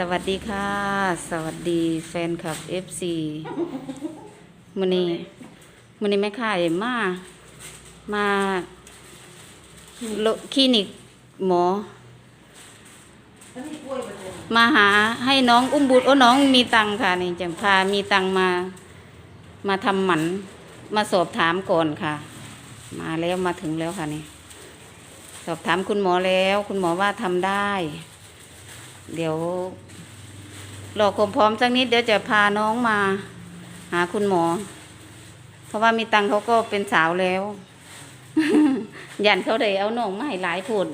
สวัสดีค่ะ สวัสดีแฟนคลับ FC มื้อนี้มื้อนี้แม่ค่ายมา มาโลคลินิกหมอ มาหาให้น้องอุ้มบุตรโอ้น้องมีตังค์ค่ะนี่จังพามีตังค์มา มาทำหมันมาสอบถามก่อนค่ะ มาแล้วมาถึงแล้วค่ะนี่ สอบถามคุณหมอแล้ว คุณหมอว่าทำได้ เดี๋ยวรอความพร้อมสักนิดเดี๋ยวจะพาน้องมา หาคุณหมอ เพราะว่ามีตังค์เขาก็เป็นสาวแล้วยันเขาได้เอาน้องมาให้หลายผล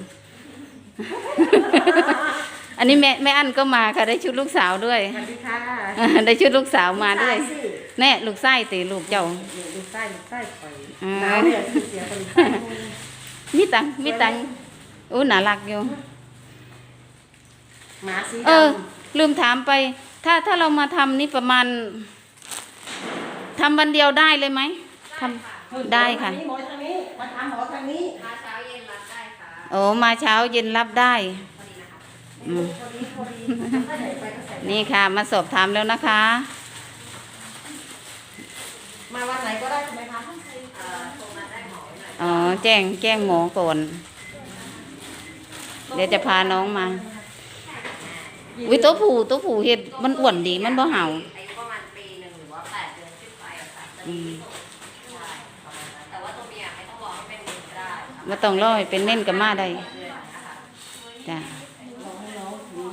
อันนี้แม่แม่อันก็มาค่ะได้ชุดลูกสาวด้วยสวัสดีค่ะได้ชุดลูกสาวมาด้วยสิแน่ลูกไส้ตีลูกเจ้าลูกไส้ลูกไส้ปล่อยอืมหนาวเนี่ยที่เสียคนไส้มีตังค์มีตังค์อู้น่ารักอยู่ หมาสีเอดอลืมถามไป ถ้าถ้าเรามาทำนี่ประมาณทำวันเดียวได้เลยไหมทำำได้ค่ะ หมอทางนี้มาทำหมอทางนี้โอ้มาเช้าเย็นรับได้อืมพอดีพอดีถ้าไหนไปก็ใส่นี่ค่ะ มาสอบถามแล้วนะคะ มาวันไหนก็ได้ใช่ไหมคะอ๋อ แจ้งแจ้งหมอก่อน เดี๋ยวจะพาน้องมา วิตัวผู้ตัวผู้เห็ดมันอ้วนดีมันบ่เห่าอายุประมาณปีหนึ่งหรือว่าแปดเดือนขึ้นไปอะค่ะอืม ใช่ประมาณนั้นแต่ว่าตัวเมียไม่ต้องรอให้เป็นเดือนก็ได้ค่ะมาต้องรอให้เป็นเน่นกับมาได้เดือนนะคะจ้ะรอให้น้องถึง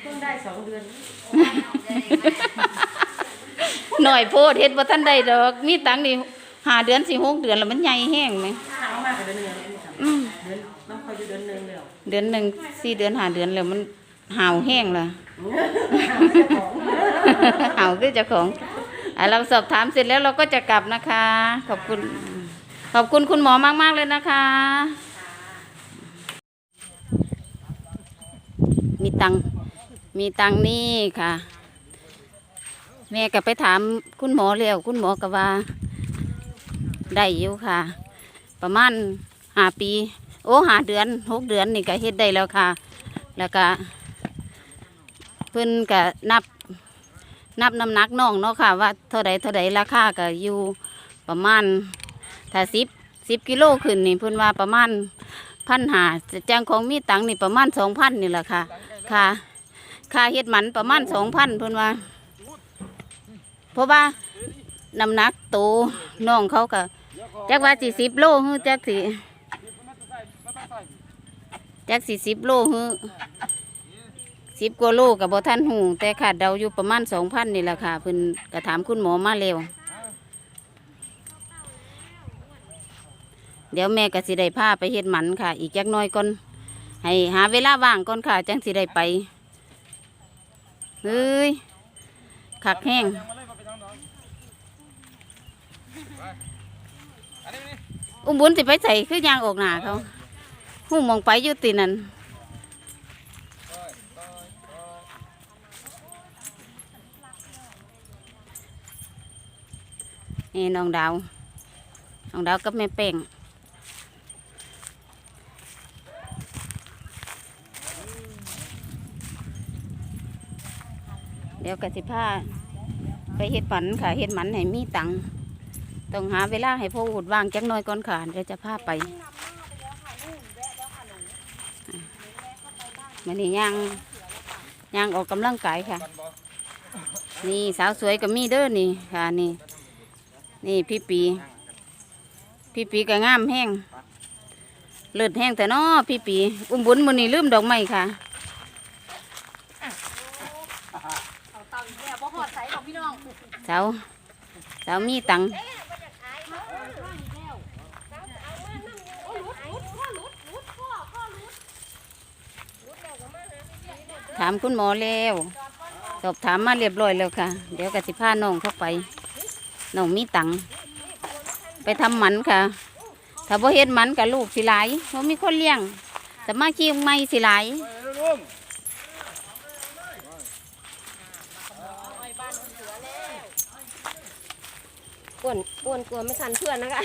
เพิ่งได้สองเดือนหน่อยโพดเฮ็ดบ่ทันได้ดอก มีตังค์นี่หาเดือนสิหกเดือนแล้วมันใหญ่แห้งไหมเช้ามากกว่าเดือนหนึงแล้วอืมเดือนน้องคอยอยู่เดือนหนึงแล้วเดือนหนึ่งสี่เดือนหาเดือนแล้วมัน ห่าวแห้งละหาเจ้าของห่าวคือเจ้าของอะเราสอบถามเสร็จแล้วเราก็จะกลับนะคะ ขอบคุณ ขอบคุณคุณหมอมาก ๆ เลยนะคะ มีตังค์มีตังค์นี่ค่ะ แม่ก็ไปถามคุณหมอแล้วคุณหมอก็ว่า ได้อยู่ค่ะ ประมาณห้าปี โอ้หาเดือนหกเดือนนี่ก็เฮ็ดได้แล้วค่ะ แล้วก็ เพิ่นก็นับนับน้ำหนักน้องเนาะค่ะ ว่าเท่าใดเท่าใดราคาก็อยู่ประมาณถ้าสิบสิบกิโลขึ้นนี่เพิ่นว่าประมาณพันหาจ้งของมีตังนี่ประมาณสองพันนี่แหละค่ะ ค่ะค่าเฮ็ดหมันประมาณสองพันเพิ่นว่า เพราะว่าน้ำหนักโตน้องเขาก็จักว่าสี่สิบโลฮึจักสิจักสี่สิบโลฮึ สิบกว่าโลกับบ่ท่านหูแต่ขาดเดาอยู่ประมาณสองพันนี่แหละค่ะเพิ่นก็ถามคุณหมอมาแล้วเดี๋ยวแม่ก็สิได้พาไปเฮ็ดหมันค่ะ อีกจักน้อยก่อนให้หาเวลาว่างก่อนค่ะ จังสิได้ไปเฮ้ยคักแห้งอุ้มบุญสิไปใส่คือยางออกหนาเขาหูมองไปอยู่ตีนั่น นี่น้องดาว น้องดาวกับแม่เป่งเดี๋ยวกสิพาไปเฮ็ดหมันค่ะเฮ็ดหมันให้มีตังต้องหาเวลาให้พ่ออุดว่างจักน้อยก่อนค่ะเดี๋ยวจะพาไปมันนี่ย่างย่างออกกำลังกายค่ะ นี่สาวสวยก็มีเด้อนี่ค่ะนี่ นี่พี่ปี พี่ปีก็งามแห้งเลือดแห้งแต่น้อพี่ปี อุ้มบุญมือนี่ลืมดอกไม้ค่ะสาวสาวมีตังค์ถามคุณหมอแล้ว สอบถามมาเรียบร้อยแล้วค่ะ เดี๋ยวกสิพาน้องเข้าไป น้องมีตังค์ไปทำหมันค่ะ ถ้าบ่เฮ็ดหมันกับลูกสิหลายบ่มีคนเลี้ยง แต่มาขี้ไม่สิหลายอ้วนอ้วนกลัวไม่ทันเพื่อนนะคะ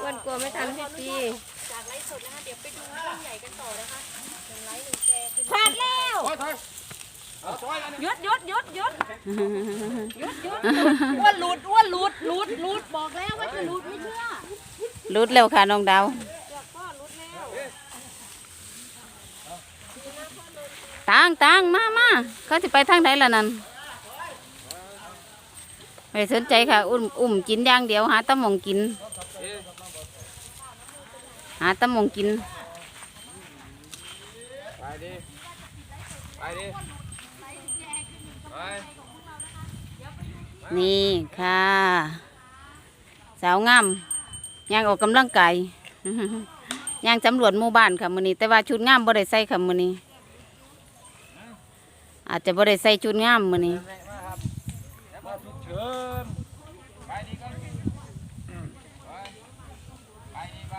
อ้วนกลัวไม่ทันพี่ปีจากไลฟ์สดนะคะเดี๋ยวไปดูเรื่องใหญ่กันต่อนะคะหนึ่งไลฟ์หนึ่งแชร์คือพลาดแล้วโอ้ หยุดหยุดหยุดหยุดหยุดหยุดอ้วนหลุดอ้วนหลุดหลุดหลุดบอกแล้วว่าจะหลุดไม่เชื่อรุดแล้วค่ะน้องดาวตังตังมามาเขาจะไปทางไหนล่ะนั่นไม่สนใจค่ะ อุ้มอุ้มกินอย่างเดียวหาตะหมองกิน หาตะหมองกินไปดิไปดิไป นี่ค่ะ สาวงามย่างออกกำลังกายย่างสำรวจหมู่บ้านค่ะมือนี้แต่ว่าชุดงามบ่ได้ใส่ค่ะมือนี้อาจจะบ่ได้ใส่ชุดงามมือนี้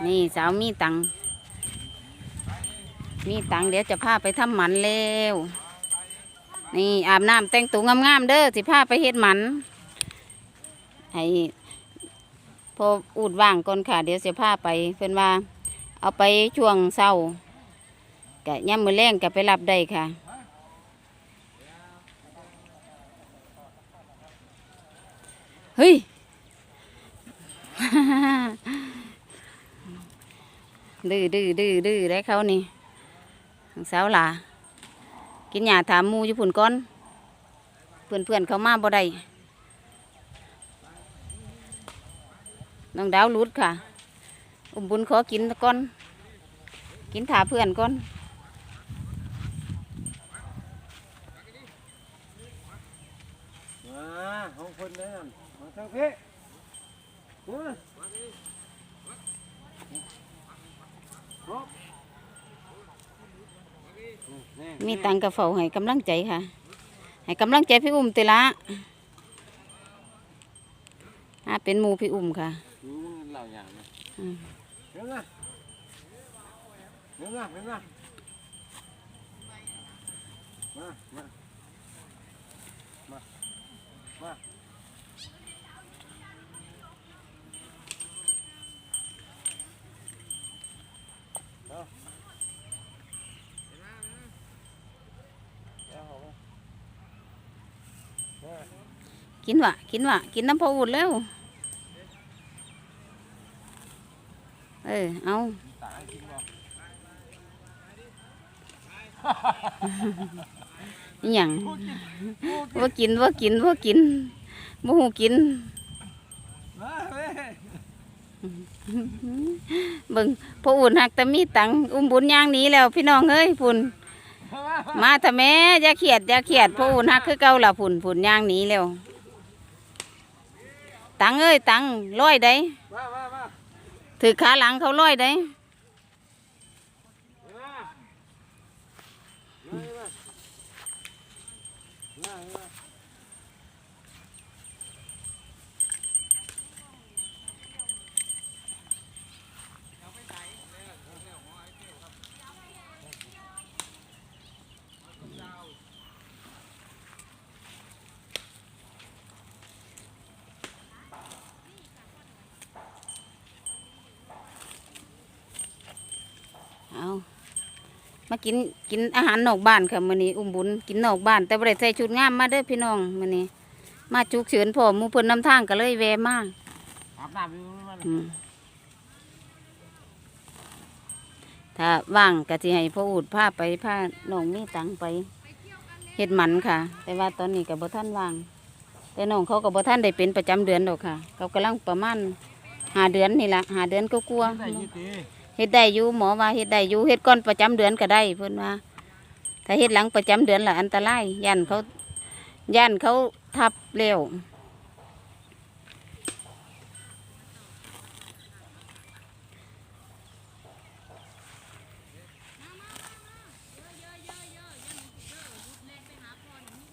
นี่สาวมีตังมีตังเดี๋ยวจะพาไปทำหมันเร็ว นี่อาบน้ำแต่งตัวงามๆเด้อสิพาไปเฮ็ดหมันให้พออูดว่างก่อนค่ะ เดี๋ยวจะพาไปเพื่อนว่า เอาไปช่วงเศร้ากะย่ำมือแรงกะไปรับได้ค่ะ เฮ้ย ดื้อดื้อดื้อดื้อได้เขานี่สาวหล่ะ กินหยาถามมูอยู่พุ่นก้อน เพื่อนเพื่อนเขามาบ่ได้น้องดาวรุดค่ะ อุมบุญขอกินก่อน กินถาเพื่อนก่อนมาของคนนั่นมาทางพี่มา มีตังกระเฝ้าให้กำลังใจค่ะ ให้กำลังใจพี่อุ้มเตละอาเป็นหมูพี่อุ้มค่ะดูเหล่าอย่างนะอืมเห็นไหมเห็นไหมเห็นไหมมามามา มา กินวะกินวะกินน้ำพออุดแล้วเออเอาอย่างว่ากินว่ากินว่ากินบ่หูกินเบิ่งพออุ่นหักแต่มีตังอุ้มบุญย่างหนี้แล้วพี่น้องเอ้ยพุ่นมาทำแม่อย่าเขียดอย่าเขียดพออุ่นหักคือเก่าล่ะพุ่นพุ่นย่างหนี้แล้ว ตังค์เอ้ยตังค์ร้อยได้มามามาถือขาหลังเขาร้อยได้ มามามา เอา มากินกินอาหารนอกบ้านค่ะมื้อนี้อุ้มบุญกินนอกบ้าน แต่บ่ได้ใส่ชุดงามมาเด้อพี่น้องมื้อนี้ มาจุกเฉินพ่อหมู่เพิ่นนำทางก็เลยแวะมาอาบน้ำอยู่มันอืมถ้าว่างก็สิให้พ่ออูดพาไปพาน้องมีตังไปเฮ็ดหมันค่ะ แต่ว่าตอนนี้ก็บ่ทันว่าง แต่น้องเขาก็บ่ทันได้เป็นประจำเดือนดอกค่ะ เขากำลังประมาณหาเดือนนี่ละหาเดือนก็กลัวาได้ยี่ตี เฮ็ดได้อยู่หมอว่าเฮ็ดได้อยู่เฮ็ดก่อนประจำเดือนก็ได้เพิ่นว่าถ้าเฮ็ดหลังประจำเดือนละอันตรายย่านเขาย่านเขาทับเร็ว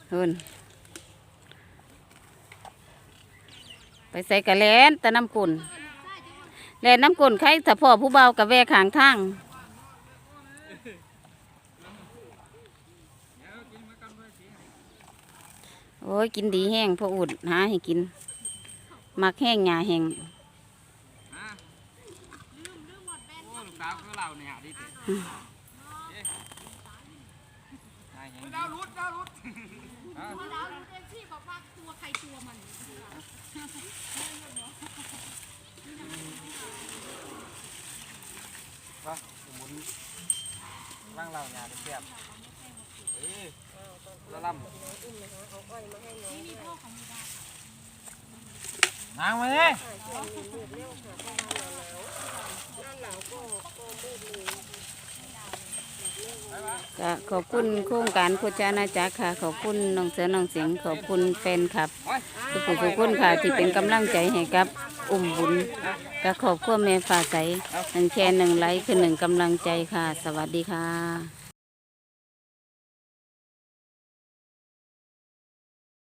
เฮินไปใส่กระแลนต่น้ำกุ่น แลนน้ำกุ่นใครถ้าพ่อผู้เบากับแวขางทางโอ้ยกินดีแห้งพออุดหาให้กิน มักแห้งหยาแห้งโอ้ลูกสาวราเนี่ยดิเต้นายยังดีาวรุดดาวรุดเต็มที่บอกว่าตัวใครตัวมัน มาหมุนร่างเราเนี่ยเทียบเอ้ยละลำนางมาเนี่ยก็ขอบคุณโครงการโคจานาจักรค่ะ ขอบคุณน้องเสือน้องเสียงขอบคุณแฟนคลับทุกผู้ทุกคนค่ะที่เป็นกำลังใจให้กับ อุ่มบุญกระขอบคุณแม่ฝ่าใสหนึ่งแชร์หนึ่งไลค์คือหนึ่งกำลังใจค่ะ สวัสดีค่ะ